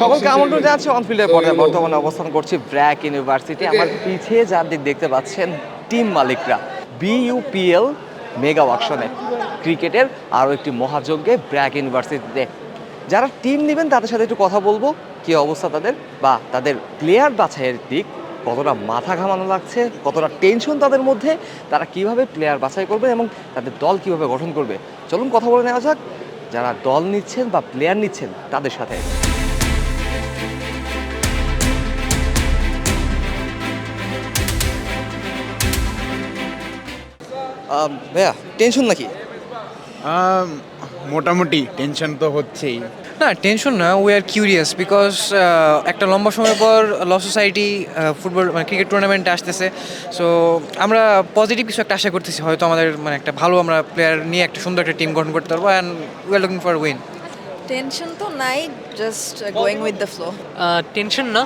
সকলকে আমন্ত্রণ জানাচ্ছি অনফিল্ডের পর্যায়ে বর্তমানে অবস্থান করছি ব্র্যাক ইউনিভার্সিটি আমার পিছিয়ে যার দিক দেখতে পাচ্ছেন টিম মালিকরা। বিইউপিএল মেগা ওয়াকশনে ক্রিকেটের আরও একটি মহাযজ্ঞে ব্র্যাক ইউনিভার্সিটিতে যারা টিম নেবেন তাদের সাথে একটু কথা বলব কি অবস্থা তাদের বা তাদের প্লেয়ার বাছাইয়ের দিক কতটা মাথা ঘামানো লাগছে কতটা টেনশন তাদের মধ্যে তারা কীভাবে প্লেয়ার বাছাই করবে এবং তাদের দল কীভাবে গঠন করবে। চলুন কথা বলে নেওয়া যাক যারা দল নিচ্ছেন বা প্লেয়ার নিচ্ছেন তাদের সাথে। ভাইয়া টেনশন নাকি? মোটামুটি টেনশন তো হচ্ছেই। না টেনশন না উই আর কিউরিয়াস বিকজ একটা লম্বা সময় পর ল সোসাইটি ফুটবল মানে ক্রিকেট টুর্নামেন্টে আসতেছে। সো আমরা পজিটিভ কিছু একটা আশা করতেছি হয়তো আমাদের মানে একটা ভালো আমরা প্লেয়ার নিয়ে একটা সুন্দর একটা টিম গঠন করতে পারব and we are looking for win tension তো নাই just going with the flow tension না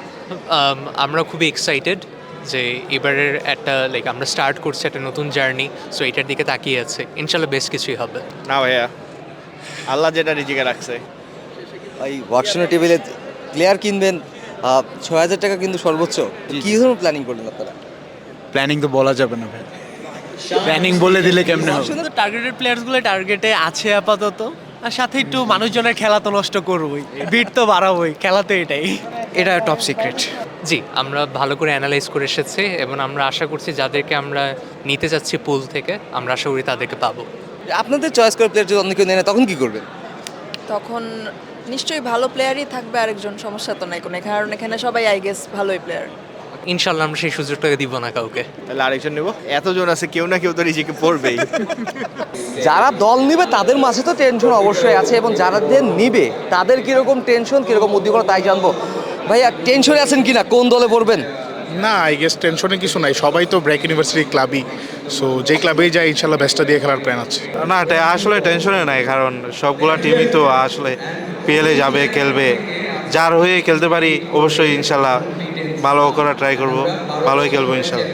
আমরা খুবই এক্সাইটেড যে এবারের একটা লাইক আমরা স্টার্ট করছি একটা নতুন জার্নি সো এটার দিকে তাকিয়ে আছে। ইনশাল্লাহ বেশ কিছুই হবে। না ভাইয়া আল্লাহ যেটা রিজিকে রাখছে। এই ওয়ার্কশনের টেবিলে প্লেয়ার কিনবেন ছয় হাজার টাকা কিন্তু সর্বোচ্চ। কী ধরনের প্ল্যানিং করলেন আপনারা? প্ল্যানিং তো বলা যাবে না ভাই। প্ল্যানিং বলে দিলে কেমনে হবে? শুধু টার্গেটেড প্লেয়ার্সগুলো টার্গেটে আছে আপাতত। আর সাথে একটু মানুষজনের খেলা তো নষ্ট করবই। বিট তো বাড়াবই খেলা তো এটাই। এটা টপ সিক্রেট জি আমরা ভালো করে অ্যানালাইজ করে এসেছি এবং আমরা আশা করছি যাদেরকে আমরা নিতে যাচ্ছি পুল থেকে আমরা আশা করি তাদেরকে পাবো। আপনাদের চয়েস করে প্লেয়ার যদি অন্য কেউ নেয় না, তখন কি করবেন? তখন নিশ্চয়ই ভালো প্লেয়ারই থাকবে আরেকজন সমস্যা তো নাই কোনো কারণ এখানে সবাই আই গেস ভালোই প্লেয়ার ইনশাল্লাহ আমরা সেই সুযোগটাকে দিব না কাউকে। তাহলে আরেকজন নেব? এতজন আছে কেউ না কেউ তো রিজিকে পড়বেই। যারা দল নিবে তাদের মাঝে তো টেনশন অবশ্যই আছে এবং যারা যে নিবে তাদের কীরকম টেনশন কীরকম উদ্দীপনা তাই জানব। ভাইয়া টেনশনে আছেন কিনা? কোন দলে পড়বেন? না আই গেস টেনশনে কিছু নাই। সবাই তো ব্রেক ইউনিভার্সিটি ক্লাবই সো যে ক্লাবেই যায় ইনশাল্লাহ বেস্টটা দিয়ে খেলার প্ল্যান আছে। না এটা আসলে টেনশনে নাই কারণ সবগুলা টিমই তো আসলে পিএলে যাবে খেলবে। যার হয়ে খেলতে পারি অবশ্যই ইনশাল্লাহ ভালো করা ট্রাই করব। ভালোই খেলব ইনশাল্লাহ।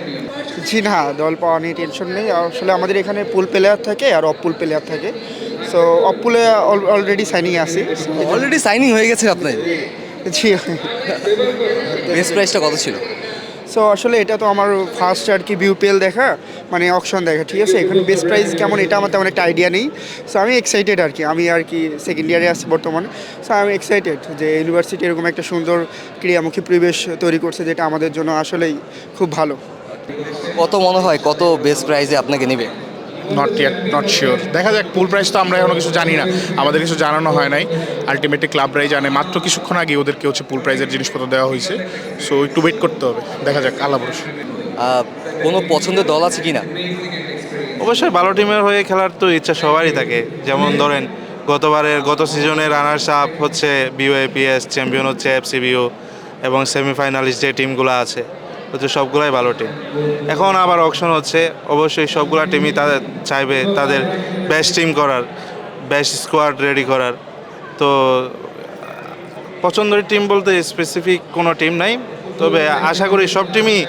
জি না দল পাওয়া নিয়ে টেনশন নেই। আসলে আমাদের এখানে পুল প্লেয়ার থাকে আর অফ পুল প্লেয়ার থাকে। সো অফ পুলে অলরেডি সাইনিং আছে। অলরেডি সাইনিং হয়ে গেছে আপনার? জি। বেস্ট প্রাইসটা কত ছিল? সো আসলে এটা তো আমার ফার্স্ট আর কি বিউপিএল দেখা মানে অকশন দেখা ঠিক আছে? এখানে বেস্ট প্রাইস কেমন এটা আমার তেমন একটা আইডিয়া নেই। সো আমি এক্সাইটেড আর কি আমি আর কি সেকেন্ড ইয়ারে আছি বর্তমানে। সো আমি এক্সাইটেড যে ইউনিভার্সিটি এরকম একটা সুন্দর ক্রীড়ামুখী পরিবেশ তৈরি করছে যেটা আমাদের জন্য আসলেই খুব ভালো। কত মনে হয় কত বেস্ট প্রাইজে আপনাকে নেবে? নট ইয়েট নট শিওর দেখা যাক পুল প্রাইস তো আমরা এখনও কিছু জানি না। আমাদের কিছু জানানো হয় নাই। আলটিমেটলি ক্লাবরাই জানে। মাত্র কিছুক্ষণ আগে ওদেরকে হচ্ছে পুল প্রাইজের জিনিসপত্র দেওয়া হয়েছে। সো একটু ওয়েট করতে হবে। দেখা যাক আল্লাহ কোনো পছন্দের দল আছে কি না অবশ্যই ভালো টিমের হয়ে খেলার তো ইচ্ছা সবারই থাকে। যেমন ধরেন গতবারের গত সিজনের রানার্স আপ হচ্ছে বিওএপিএস চ্যাম্পিয়ন হচ্ছে এফসিবিও এবং সেমিফাইনালিস্ট যে টিমগুলো আছে। হচ্ছে সবগুলাই ভালো টিম এখন আবার অকশন হচ্ছে, অবশ্যই সবগুলা টিমই তাদের চাইবে তাদের বেস্ট টিম করার বেস্ট স্কোয়াড রেডি করার। তো, পছন্দের টিম বলতে স্পেসিফিক কোনো টিম নাই, তবে আশা করি সব টিমই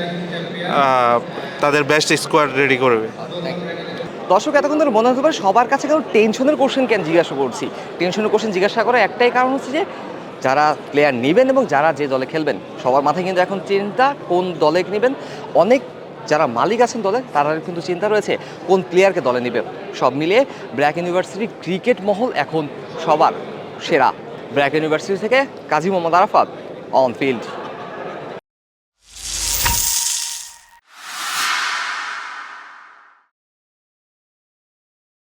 তাদের বেস্ট স্কোয়াড রেডি করবে। দর্শক, এতক্ষণ ধরে মনে হতে পারে সবার কাছে কেন টেনশনের কোশ্চেন কেন জিজ্ঞাসা করছি? টেনশনের কোশ্চেন জিজ্ঞাসা করার একটাই কারণ হচ্ছে যে যারা প্লেয়ার নেবেন এবং যারা যে দলে খেলবেন, সবার মাথায় কিন্তু এখন চিন্তা কোন দলে নেবেন। অনেক যারা মালিক আছেন দলে, তারা কিন্তু চিন্তা রয়েছে কোন প্লেয়ারকে দলে নেবে সব মিলিয়ে ব্র্যাক ইউনিভার্সিটি ক্রিকেট মহল এখন সবার সেরা। ব্র্যাক ইউনিভার্সিটি থেকে কাজী মোহাম্মদ আরাফাত অন ফিল্ড